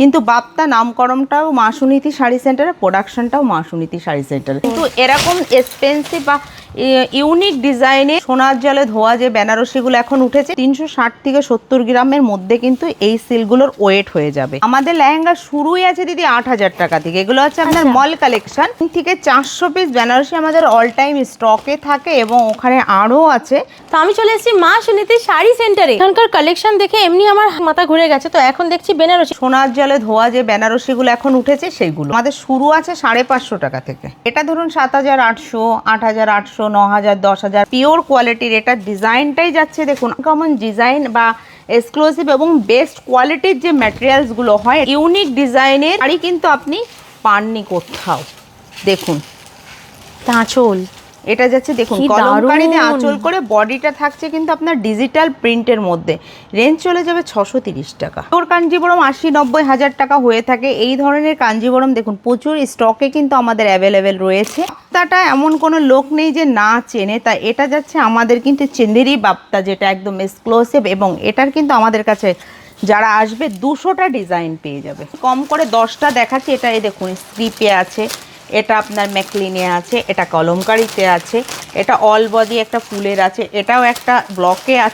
কিন্তু বাপ্তা নামকরণটাও মা সুনীতি শাড়ি সেন্টারে প্রোডাকশনটাও মা সুনীতি শাড়ি সেন্টারে। কিন্তু এরকম এক্সপেন্সিভ বা ইউনিক ডিজাইনে সোনার জলে ধোয়া যে বেনারসিগুলো এখন উঠেছে তিনশো ষাট থেকে সত্তর গ্রামের মধ্যে কিন্তু এই সিলগুলোর ওয়েট হয়ে যাবে। আমাদের লেহেঙ্গা শুরুই আছে দিদি আট হাজার টাকা থেকে। এগুলো হচ্ছে আপনার মল কালেকশন থেকে চারশো পিস বেনারসি আমাদের অল টাইম স্টকে থাকে এবং ওখানে আরও আছে। তো আমি চলে এসেছি মা সুনীতি শাড়ি সেন্টারে এখানকার কালেকশন দেখে এমনি আমার মাথা ঘুরে গেছে। তো এখন দেখছি বেনারসি। সোনার জলে ধোয়া যে বেনারসিগুলো এখন উঠেছে সেইগুলো আমাদের শুরু আছে সাড়ে পাঁচশো টাকা থেকে। এটা ধরুন সাত হাজার আটশো আট হাজার আটশো ন হাজার দশ হাজার পিওর কোয়ালিটির এটা ডিজাইনটাই যাচ্ছে। দেখুন কমন ডিজাইন বা এক্সক্লুসিভ এবং বেস্ট কোয়ালিটির যে ম্যাটেরিয়ালসগুলো হয় ইউনিক ডিজাইনের শাড়ি কিন্তু আপনি পাননি কোথাও। দেখুন। তাঁচল এটা যাচ্ছে দেখুন কলমকারিতে আঁচল করে বডিটা থাকছে কিন্তু আপনার ডিজিটাল প্রিন্টের মধ্যে। রেঞ্জ চলে যাবে ছশো তিরিশ টাকা। তোর কাঞ্জিবরম আশি নব্বই হাজার টাকা হয়ে থাকে। এই ধরনের কাঞ্জিবরম দেখুন প্রচুর স্টকে কিন্তু আমাদের অ্যাভেলেবেল রয়েছে। বাপ্তাটা এমন কোনো লোক নেই যে না চেনে। তা এটা যাচ্ছে আমাদের কিন্তু চেন্দেরি বাপ্তা যেটা একদম এক্সক্লুসিভ এবং এটার কিন্তু আমাদের কাছে যারা আসবে দুশোটা ডিজাইন পেয়ে যাবে। কম করে দশটা দেখাচ্ছি। এটা এই দেখুন স্লিপে আছে। এটা আপনার ম্যাকলিনে আছে, এটা কলমকারিতে আছে, এটা অল বডি একটা ফুলের আছে, এটাও একটা ব্লকে আছে।